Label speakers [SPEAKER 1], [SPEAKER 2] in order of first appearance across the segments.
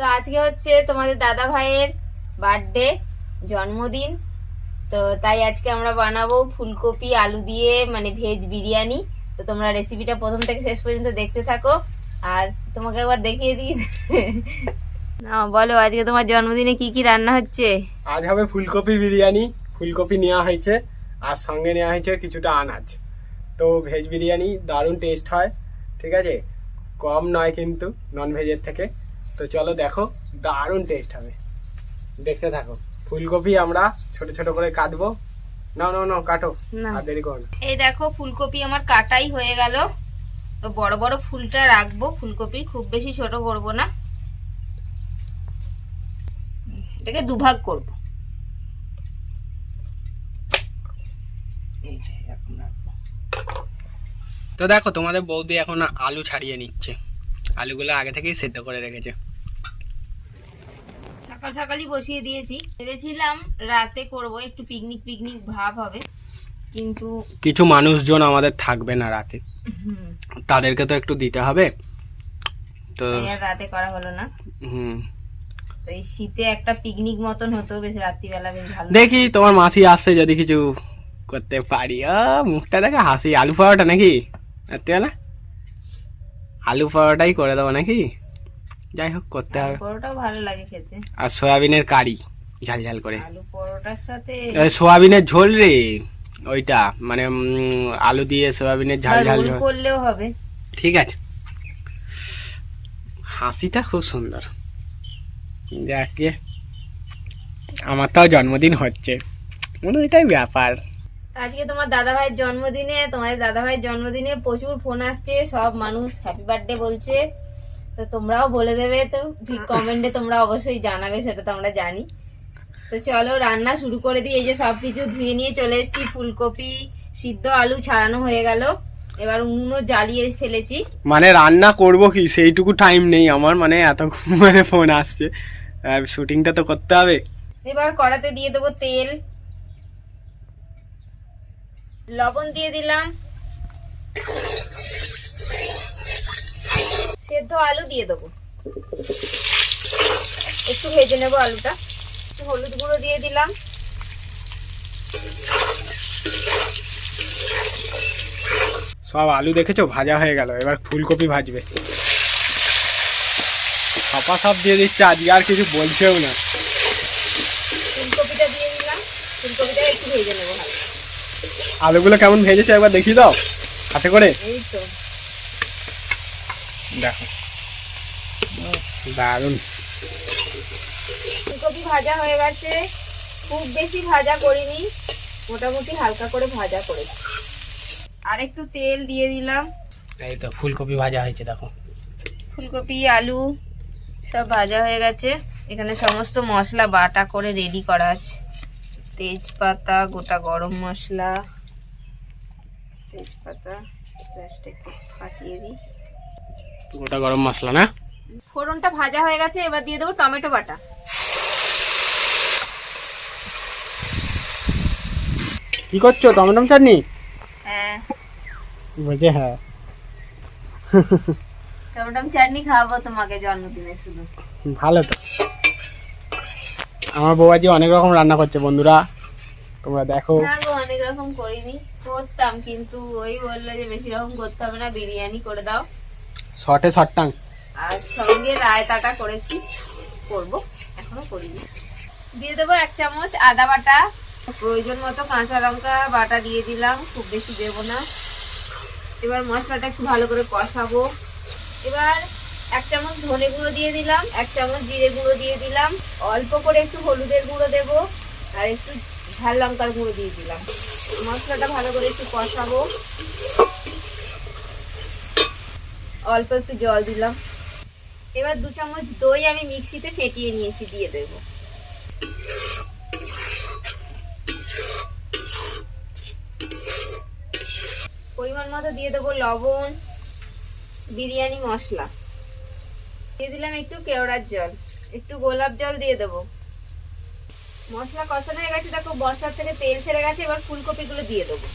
[SPEAKER 1] তো আজকে হচ্ছে তোমাদের দাদা ভাইয়ের বার্থডে জন্মদিন। তো তাই আজকে আমরা বানাবো ফুলকপি, আলু দিয়ে মানে ভেজ বিরিয়ানি। তো তোমরা রেসিপিটা প্রথম থেকে শেষ পর্যন্ত দেখতে থাকো। আর তোমাকে একবার দেখিয়ে দিই। না, বলো, আজকে তোমার জন্মদিনে কি কি রান্না হচ্ছে?
[SPEAKER 2] আজ হবে ফুলকপি বিরিয়ানি। ফুলকপি নেওয়া হয়েছে, আর সঙ্গে নেওয়া হয়েছে কিছুটা আনাজ। তো ভেজ বিরিয়ানি দারুণ টেস্ট হয়, ঠিক আছে? কম নয় কিন্তু নন ভেজের থেকে। তো চলো দেখো দারুণ টেস্ট হবে। দেখতে থাকো। ফুলকপি আমরা ছোট ছোট করে কাটবো। না নাও নাও কাটো।
[SPEAKER 1] না।
[SPEAKER 2] আর দেরি করো না।
[SPEAKER 1] এই দেখো ফুলকপি আমার কাটাই হয়ে গেল। তো বড় বড় ফুলটা রাখব। ফুলকপির খুব বেশি ছোট করব না। এটাকে দুভাগ করব।
[SPEAKER 2] তো দেখো তোমাদের বৌদি এখন আলু ছাড়িয়ে নিচ্ছে। আলুগুলো আগে থেকেই সেদ্ধ করে রেখেছে।
[SPEAKER 1] সকাল সকালই বসিয়ে দিয়েছি। ভেবেছিলাম রাতে করব একটু পিকনিক পিকনিক ভাব হবে। কিন্তু
[SPEAKER 2] কিছু মানুষজন আমাদের থাকবে না রাতে। তাদেরকে তো একটু দিতে হবে। তো
[SPEAKER 1] রাতে করা হলো না।
[SPEAKER 2] হুম।
[SPEAKER 1] তো এই শীতে একটা পিকনিক মতন হতো বেশ রাত্রিবেলা বেশ ভালো
[SPEAKER 2] দেখি তোমার মাসি আসছে যদি কিছু করতে পারি। মুখটা দেখে হাসি। আলু পরোটা নাকি? না আলু পরোটাই করে দেবো নাকি? যাই হোক করতে হবে।
[SPEAKER 1] পরোটাও ভালো লাগে খেতে।
[SPEAKER 2] আর সয়াবিনের কারি ঝাল ঝাল করে।
[SPEAKER 1] আলু পরোটার সাথে
[SPEAKER 2] সয়াবিনের ঝোল রে ওইটা মানে আলু দিয়ে সয়াবিনের ঝাল ঝাল ঝোল।
[SPEAKER 1] করলেও হবে।
[SPEAKER 2] ঠিক আছে। হাসিটা খুব সুন্দর। যাকে আমার তাও জন্মদিন হচ্ছে। মনে এটাই ব্যাপার।
[SPEAKER 1] আজকে তোমার দাদা ভাইয়ের জন্মদিনে তোমাদের দাদা ভাইয়ের জন্মদিনে প্রচুর ফোন আসছে সব মানুষ হ্যাপি বার্থডে বলছে। তো তোমরাও বলে দেবে তো ঠিক কমেন্টে তোমরা অবশ্যই জানাবে সেটা তো আমরা জানি। তো চলো রান্না শুরু করে দিই। এই যে সব কিছু ধুয়ে নিয়ে চলে এসেছি ফুলকপি সিদ্ধ আলু ছাড়ানো হয়ে গেল। এবার উনুনও জ্বালিয়ে ফেলেছি।
[SPEAKER 2] মানে রান্না করব কি? সেইটুকু টাইম নেই আমার মানে এত মানে ফোন আসছে। শুটিংটা তো করতে হবে।
[SPEAKER 1] এবার কড়াতে দিয়ে দেবো তেল। লবণ দিয়ে দিলাম। সেদ্ধ আলু দিয়ে দেবো। একটু ভেজে নেব আলুটা। একটু হলুদ গুঁড়ো দিয়ে দিলাম।
[SPEAKER 2] সব আলু দেখেছ? ভাজা হয়ে গেল। এবার ফুলকপি ভাজবে। সপা সব দিয়ে দিচ্ছে। আজকে আর কিছু বলছেও না।
[SPEAKER 1] ফুলকপিটা দিয়ে দিলাম। ফুলকপিটা একটু ভেজে নেব হালকা।
[SPEAKER 2] আলুগুলো কেমন ভেজেছে একবার দেখিয়ে দাও। হাতে করে।
[SPEAKER 1] এই তো।
[SPEAKER 2] দেখো। দারুণ।
[SPEAKER 1] ফুলকপি ভাজা হয়ে গেছে। খুব বেশি ভাজা করিনি। মোটামুটি হালকা করে ভাজা করেছি। আর একটু তেল দিয়ে দিলাম।
[SPEAKER 2] এই তো ফুলকপি ভাজা হয়েছে দেখো।
[SPEAKER 1] ফুলকপি আলু সব ভাজা হয়ে গেছে। এখানে সমস্ত মশলা বাটা করে রেডি করা আছে। তেজপাতা গোটা গরম মশলা। তেজপাতা গ্যাসটা একটু ফাটিয়ে দিই।
[SPEAKER 2] গোটা গরম মশলা না?
[SPEAKER 1] ফোড়নটা ভাজা হয়ে গেছে এবার দিয়ে দেবো টমেটো বাটা।
[SPEAKER 2] কি করছ? টমেটম চাটনি?
[SPEAKER 1] হ্যাঁ।
[SPEAKER 2] বলছে হ্যাঁ।
[SPEAKER 1] টমেটো চাটনি খাওয়াবো তোমাকে জন্মদিনে শুধু।
[SPEAKER 2] ভালো তো। আমার বউ আজকে অনেক রকম রান্না করছে বন্ধুরা। তোমরা দেখো।
[SPEAKER 1] না গো অনেক রকম করিনি। করতাম কিন্তু ওই বলল যে বেশি রকম করতে হবে না বিরিয়ানি করে দাও।
[SPEAKER 2] শর্টে শর্টাং
[SPEAKER 1] আর সঙ্গে রায়তাটা করেছি করব এখনও করিনি। দিয়ে দেবো এক চামচ আদা বাটা। প্রয়োজন মতো কাঁচা লঙ্কা বাটা দিয়ে দিলাম খুব বেশি দেবো না। এবার মশলাটা একটু ভালো করে কষাবো। এবার এক চামচ ধনে গুঁড়ো দিয়ে দিলাম এক চামচ জিরে গুঁড়ো দিয়ে দিলাম। অল্প করে একটু হলুদের গুঁড়ো দেবো আর একটু ঝাল লঙ্কার গুঁড়ো দিয়ে দিলাম। মশলাটা ভালো করে একটু কষাবো। অল্প একটু জল দিলাম। এবার দু চামচ দই আমি মিক্সিতে ফেটিয়ে নিয়েছি, দিয়ে দেব। পরিমাণ মতো দিয়ে দেবো লবণ, বিরিয়ানি মশলা। দিয়ে দিলাম একটু কেওড়ার জল। একটু গোলাপ জল দিয়ে দেবো। মশলা কষানো হয়ে গেছে, দেখো বর্ষার থেকে তেল ছেড়ে গেছে, এবার ফুলকপিগুলো দিয়ে দেবো।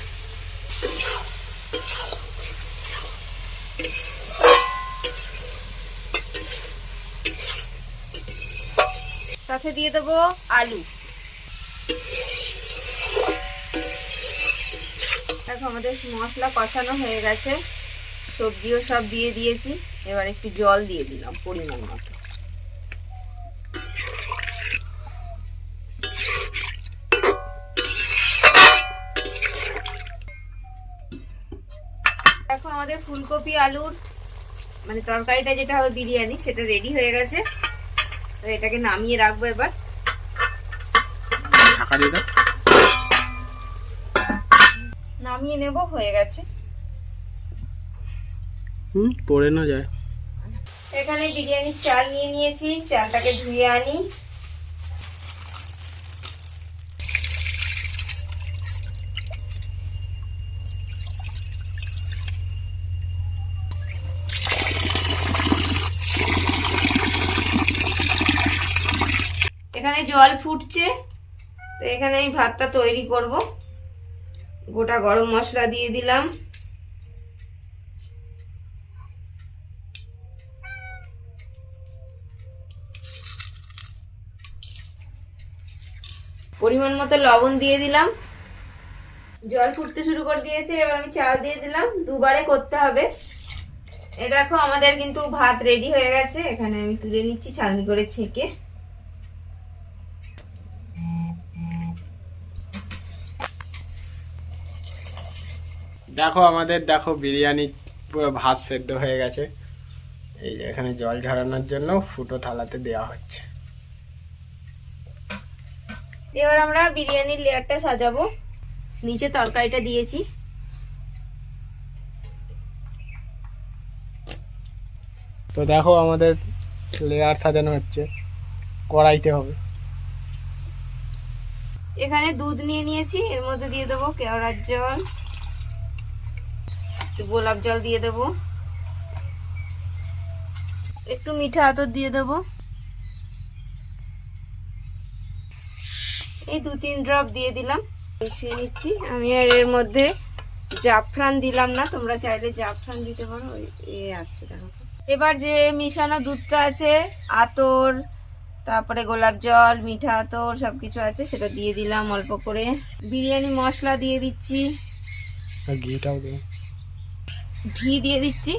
[SPEAKER 1] সাথে দিয়ে দেবো আলু। দেখো আমাদের মশলা কষানো হয়ে গেছে, সবজিও সব দিয়ে দিয়েছি, এবার একটু জল দিয়ে দিলাম পরিমাণ মতো। আমাদের ফুলকপি আলুর মানে তরকারিটা যেটা হবে বিরিয়ানি সেটা রেডি হয়ে গেছে। তো এটাকে নামিয়ে রাখব এবার। নামিয়ে নেব হয়ে গেছে।
[SPEAKER 2] হুম পড়ে না যায়।
[SPEAKER 1] এখানে বিরিয়ানির চাল নিয়ে নিয়েছি চালটাকে ধুয়ে আনি। এখানে জল ফুটছে। তো এখানে আমি ভাতটা তৈরি করব। গোটা গরম মশলা দিয়ে দিলাম। পরিমাণ মতো লবণ দিয়ে দিলাম। জল ফুটতে শুরু করে দিয়েছে, এবার আমি চাল দিয়ে দিলাম। দুবারে করতে হবে। এ দেখো, আমাদের কিন্তু ভাত রেডি হয়ে গেছে। এখানে আমি তুলে নিচ্ছি, ছালনি করে ছেঁকে।
[SPEAKER 2] দেখো আমাদের দেখো বিরিয়ানি পুরো ভাত সেদ্ধ হয়ে গেছে। এই এখানে জল ঝরানোর জন্য ফুটো থালাতে দেওয়া হচ্ছে।
[SPEAKER 1] এবার আমরা বিরিয়ানির লেয়ারটা সাজাবো। নিচে তরকারিটা দিয়েছি।
[SPEAKER 2] তো দেখো আমাদের লেয়ার সাজানো হচ্ছে। কড়াইতে হবে।
[SPEAKER 1] এখানে দুধ নিয়ে নিয়েছি এর মধ্যে দিয়ে দেবো কেওড়ার জল। একটু গোলাপ জল দিয়ে দেবো। একটু মিঠা আতর দিয়ে দেবো। এই দু তিন ড্রপ দিয়ে দিলাম। মিশিয়ে নিচ্ছি। আমি আর এর মধ্যে জাফরান দিলাম না, তোমরা চাইলে জাফরান দিতে পারো। এ আসছে, দেখো। এবার যে মিশানো দুধটা আছে, আতর, তারপরে গোলাপ জল, মিঠা আতর সবকিছু আছে, সেটা দিয়ে দিলাম অল্প করে। বিরিয়ানি মশলা দিয়ে দিচ্ছি।
[SPEAKER 2] ঘিটাও
[SPEAKER 1] ঘি দিয়ে দিচ্ছি।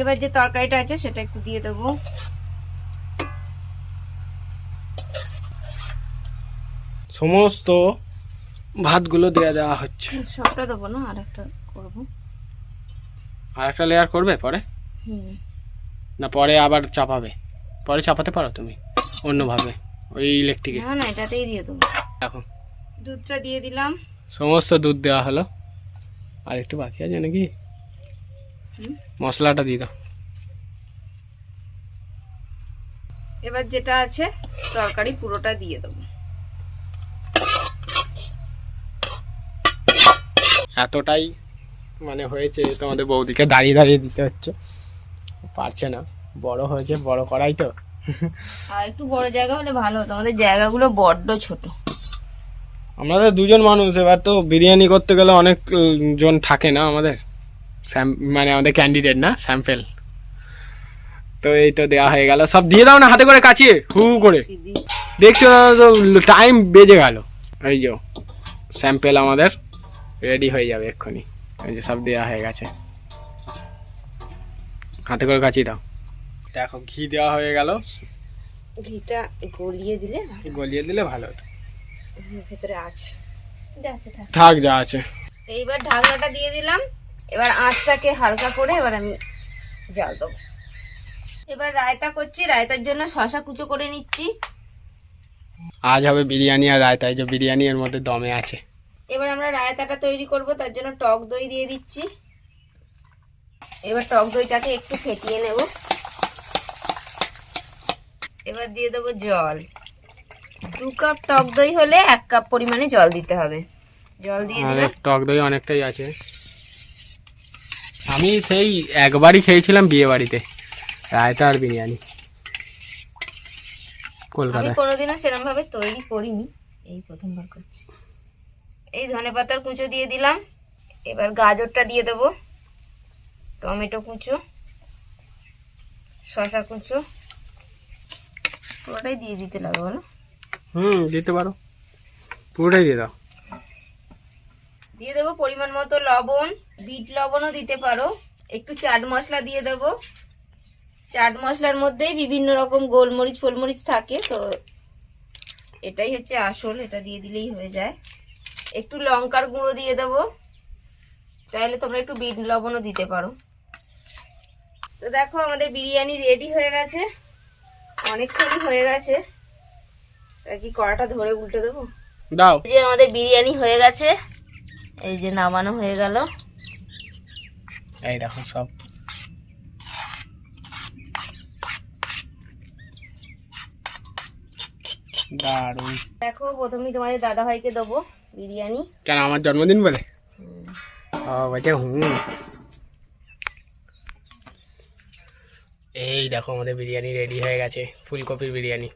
[SPEAKER 1] এবার যে তরকারিটা আছে সেটা একটু দিয়ে দেবো।
[SPEAKER 2] সমস্ত ভাতগুলো দেওয়া দেওয়া হচ্ছে।
[SPEAKER 1] সবটা দেবো না আর একটা করব।
[SPEAKER 2] আর একটা লেয়ার করবে পরে? না পরে আবার চাপাবে। পরে চাপাতে পারো তুমি অন্যভাবে ওই ইলেকট্রিকে
[SPEAKER 1] না না এটাতেই দিয়ে দেবো।
[SPEAKER 2] দেখো।
[SPEAKER 1] দুধটা দিয়ে দিলাম।
[SPEAKER 2] সমস্ত দুধ দেওয়া হলো। আর একটু বাকি আছে নাকি?
[SPEAKER 1] হুম।
[SPEAKER 2] মশলাটা দিয়ে দাও।
[SPEAKER 1] এবার যেটা আছে তরকারি পুরোটা দিয়ে দেবো।
[SPEAKER 2] এতটাই মানে হয়েছে তোমাদের বৌদিকে দাঁড়িয়ে দাঁড়িয়ে দিতে হচ্ছে। পারছে না। বড় হয়েছে বড় করাই তো।
[SPEAKER 1] আর একটু বড় জায়গা হলে ভালো হতো। আমাদের জায়গাগুলো বড্ড ছোট।
[SPEAKER 2] আমরা তো দুজন মানুষ এবার তো বিরিয়ানি করতে গেলে অনেক জন থাকে না আমাদের। স্যাম- মানে আমাদের ক্যান্ডিডেট না স্যাম্পেল তো এই তো দেওয়া হয়ে গেল। সব দিয়ে দাও না হাতে করে কাচিয়ে হু করে। দেখছ তো টাইম বেজে গেল। এই যে স্যাম্পেল আমাদের রেডি হয়ে যাবে এক্ষুনি। এই যে সব দেওয়া হয়ে গেছে। হাতে করে কাচিয়ে দাও। দেখো ঘি দেওয়া হয়ে গেল।
[SPEAKER 1] ঘিটা গলিয়ে দিলে
[SPEAKER 2] গলিয়ে দিলে ভালো হতো।
[SPEAKER 1] ভেতরে আছে। থাক।
[SPEAKER 2] যা আছে।
[SPEAKER 1] এইবার ঢাকনাটা দিয়ে দিলাম। এবার আঁচটাকে হালকা করে এবার আমি জাল দেবো। এবার রায়তা করছি। রায়তার জন্য শশা কুচো করে নিচ্ছি।
[SPEAKER 2] আজ হবে বিরিয়ানি আর রায়তা এই যে বিরিয়ানি এর মধ্যে দমে আছে।
[SPEAKER 1] এবার আমরা রায়তাটা তৈরি করব তার জন্য টক দই দিয়ে দিচ্ছি। এবার টক দইটাকে একটু ফেটিয়ে নেব। এবার দিয়ে দেবো জল। দু কাপ টক দই হলে এক কাপ পরিমাণে জল দিতে হবে। জল দিয়ে দিলাম।
[SPEAKER 2] টক দই অনেকটাই আছে। আমি সেই একবারই খেয়েছিলাম বিয়ে বাড়িতে রায়তা আর বিরিয়ানি
[SPEAKER 1] আমি
[SPEAKER 2] কলকাতায়
[SPEAKER 1] কোনোদিনও সেরকম ভাবে তৈরি করিনি এই প্রথমবার করছি। এই ধনে পাতার কুচো দিয়ে দিলাম এবার গাজরটা দিয়ে দেব। টমেটো কুচো শশা কুঁচো পুরোটাই দিয়ে দিতে লাগবে বলো।
[SPEAKER 2] হুম, দিতে পারো। পুরোটাই দিয়ে দাও।
[SPEAKER 1] দিয়ে দেবো পরিমাণ মতো লবণ, বিট লবণও দিতে পারো। একটু চাট মশলা দিয়ে দেবো। চাট মশলার মধ্যেই বিভিন্ন রকম গোলমরিচ, ফোলমরিচ থাকে, তো এটাই হচ্ছে আসল, এটা দিয়ে দিলেই হয়ে যায়। একটু লঙ্কার গুঁড়ো দিয়ে দেবো। চাইলে তোমরা একটু বিট লবণও দিতে পারো। তো দেখো, আমাদের বিরিয়ানি রেডি হয়ে গেছে। অনেকক্ষণই হয়ে গেছে। কি কড়াটা ধরে উল্টে দেবো?
[SPEAKER 2] দাও।
[SPEAKER 1] যে আমাদের বিরিয়ানি হয়ে গেছে। এই যে নামানো হয়ে গেল।
[SPEAKER 2] এই দেখো সব। দারুণ।
[SPEAKER 1] দেখো প্রথমেই তোমাদের দাদা ভাইকে দেবো বিরিয়ানি।
[SPEAKER 2] কেন আমার জন্মদিন বলে? হুম। এই দেখো আমাদের বিরিয়ানি রেডি হয়ে গেছে ফুলকপির বিরিয়ানি।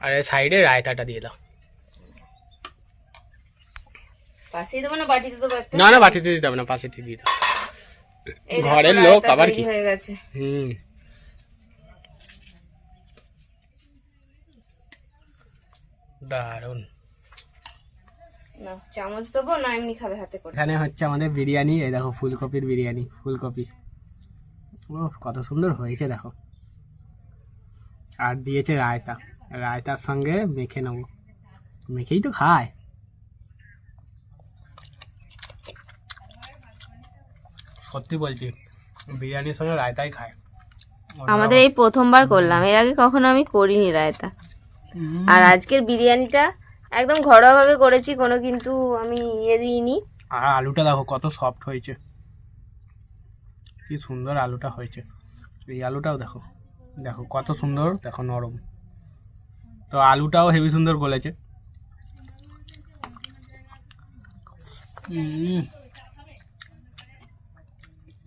[SPEAKER 2] আর সাইডে রায়তাটা দিয়ে দাও।
[SPEAKER 1] পাশেই দেবো না বাটিতে দেবো
[SPEAKER 2] না না বাটিতে দিতে হবে না পাশে দিয়ে দাও। ঘরের লোক আবার কি?
[SPEAKER 1] হয়ে গেছে।
[SPEAKER 2] হুম। দারুণ।
[SPEAKER 1] না চামচ দেবো না এমনি খাবে হাতে করে।
[SPEAKER 2] এখানে হচ্ছে আমাদের বিরিয়ানি এই দেখো ফুলকপির বিরিয়ানি ফুলকপি। ও কত সুন্দর হয়েছে দেখো। আর দিয়েছে রায়তা। রায়তার সঙ্গে মেখে নেব। মেখেই তো খায়। সত্যি বলছি বিরিয়ানির সঙ্গে রায়তাই খায়।
[SPEAKER 1] আমাদের এই প্রথমবার করলাম এর আগে কখনো আমি করিনি রায়তা। আর আজকের বিরিয়ানিটা একদম ঘরোয়াভাবে করেছি কোনো কিন্তু আমি ইয়ে দিইনি।
[SPEAKER 2] আর আলুটা দেখো কত সফট হয়েছে। কি সুন্দর আলুটা হয়েছে। এই আলুটাও দেখো দেখো কত সুন্দর দেখো নরম। তো আলুটাও হেভি সুন্দর গলেছে।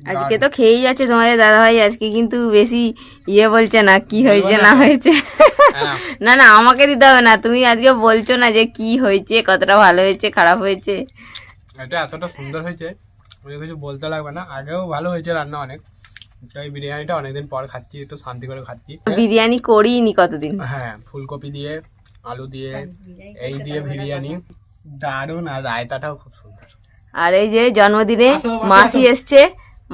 [SPEAKER 1] আজকে তো খেয়েই যাচ্ছে তোমাদের দাদা ভাই আজকে কিন্তু বেশি ইয়ে বলছে না কি হয়েছে না হয়েছে।
[SPEAKER 2] হ্যাঁ,
[SPEAKER 1] না। না আমাকে দিতে হবে না তুমি আজকে বলছো না যে কি হয়েছে কতটা ভালো হয়েছে খারাপ হয়েছে।
[SPEAKER 2] এটা এতটা সুন্দর হয়েছে কিছু বলতে লাগবে না আগেও ভালো হয়েছে রান্না অনেক। বিরিয়ানিটা অনেকদিন পর খাচ্ছি একটু শান্তি করে খাচ্ছি।
[SPEAKER 1] বিরিয়ানি করিনি কতদিন?
[SPEAKER 2] হ্যাঁ ফুলকপি দিয়ে আলু দিয়ে এই দিয়ে বিরিয়ানি। দারুণ আর রায়তাটাও খুব সুন্দর।
[SPEAKER 1] আর এই যে জন্মদিনে
[SPEAKER 2] মাসি
[SPEAKER 1] মাসি এসছে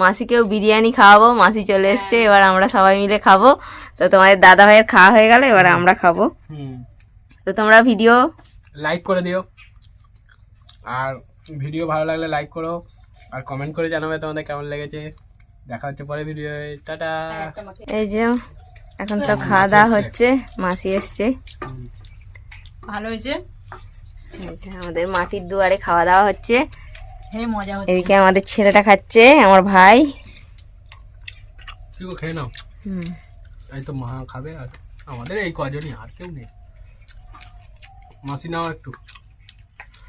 [SPEAKER 1] মাসিকেও বিরিয়ানি খাওয়াবো মাসি চলে এসছে এবার আমরা সবাই মিলে খাব। তো তোমাদের দাদা ভাইয়ের খাওয়া হয়ে গেল এবার আমরা খাব।
[SPEAKER 2] হুম।
[SPEAKER 1] তো তোমরা ভিডিও
[SPEAKER 2] লাইক করে দিও। আর ভিডিও ভালো লাগলে লাইক করো আর কমেন্ট করে জানাবে তোমাদের কেমন লেগেছে। দেখা হচ্ছে পরে ভিডিও টাটা।
[SPEAKER 1] এই যে এখন সব খাওয়া দাওয়া হচ্ছে মাসি এসছে।
[SPEAKER 3] ভালো হয়েছে?
[SPEAKER 1] আমাদের মাটির দুয়ারে খাওয়া দাওয়া হচ্ছে।
[SPEAKER 3] হে মজা হচ্ছে।
[SPEAKER 1] এদিকে আমাদের ছেলেটা খাচ্ছে আমার ভাই।
[SPEAKER 2] খেয়ে নাও। এই তো মা খাবে আর আমাদের এই কজনই আর কেউ নেই। মাসি নাও একটু।